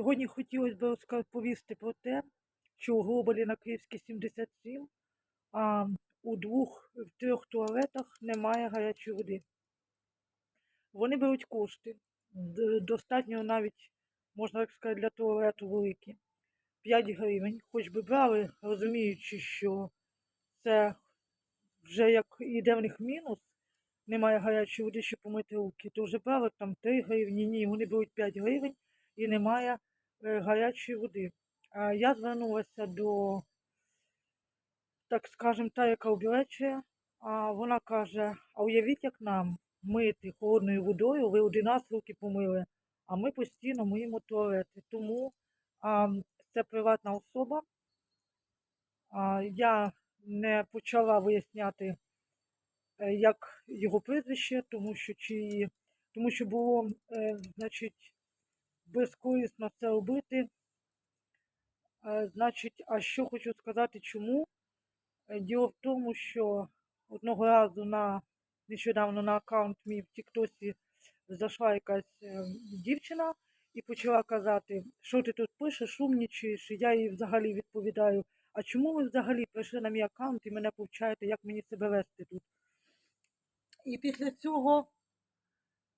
Сьогодні хотілося б розповісти про те, що у Глобалі на Київській 77 а, у двох в трьох туалетах немає гарячої води. Вони беруть кошти, достатньо навіть, можна так сказати, для туалету великі. 5 гривень, хоч би брали, розуміючи, що це вже як іде в них мінус, немає гарячої води, щоб помити руки, то вже брали там 3 гривні, ні, вони беруть 5 гривень і немає е, гарячої води. Я звернулася до, так скажем, та, яка обілечує, а вона каже: а уявіть, як нам мити холодною водою, ви один раз руки помили, а ми постійно миємо туалети. Тому а, це приватна особа. А, я не почала виясняти, е, як його прізвище, тому що чи тому що було, е, значить, безкорисно це робити. Е, Значить, а що хочу сказати, чому? Е, Діло в тому, що одного разу на нещодавно на аккаунт мій в Тіктосі зайшла якась е, дівчина і почала казати, що ти тут пишеш, шумнічаєш, і я їй взагалі відповідаю, а чому ви взагалі прийшли на мій аккаунт і мене повчаєте, як мені себе вести тут? І після цього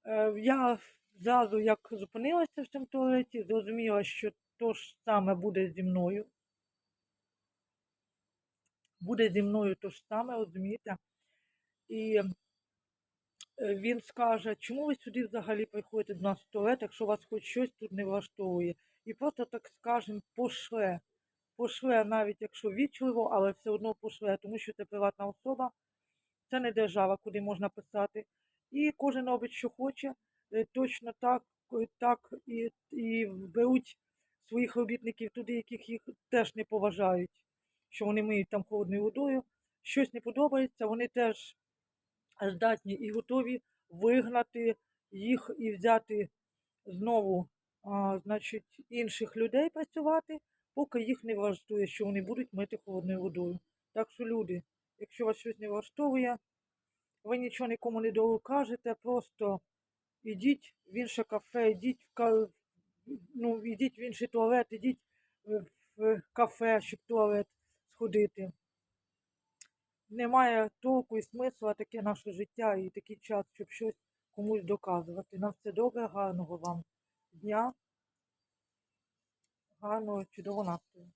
е, я зразу як зупинилася в цьому туалеті, зрозуміла, що то ж саме буде зі мною. Буде зі мною то ж саме, розумієте? І е, він скаже, чому ви сюди взагалі приходите до нас в туалет, якщо вас хоч щось тут не влаштовує. І просто, так скажем, пошле. Пошле, навіть якщо вічливо, але все одно пошле, тому що це приватна особа, це не держава, куди можна писати. І кожен робить, що хоче, точно так, е, так і, і беруть своїх робітників туди, яких їх теж не поважають, що вони миють там холодною водою. Щось не подобається, вони теж здатні і готові вигнати їх і взяти знову, а, значить, інших людей працювати, поки їх не влаштує, що вони будуть мити холодною водою. Так що, люди, якщо вас щось не влаштовує, ви нічого нікому не докажете, просто ідіть в інше кафе, ідіть в ну, ідіть в інший туалет, ідіть в кафе, щоб в туалет сходити. Немає толку і смисла таке наше життя і такий час, щоб щось комусь доказувати. На все добре, гарного вам дня, гарного чудового настрою.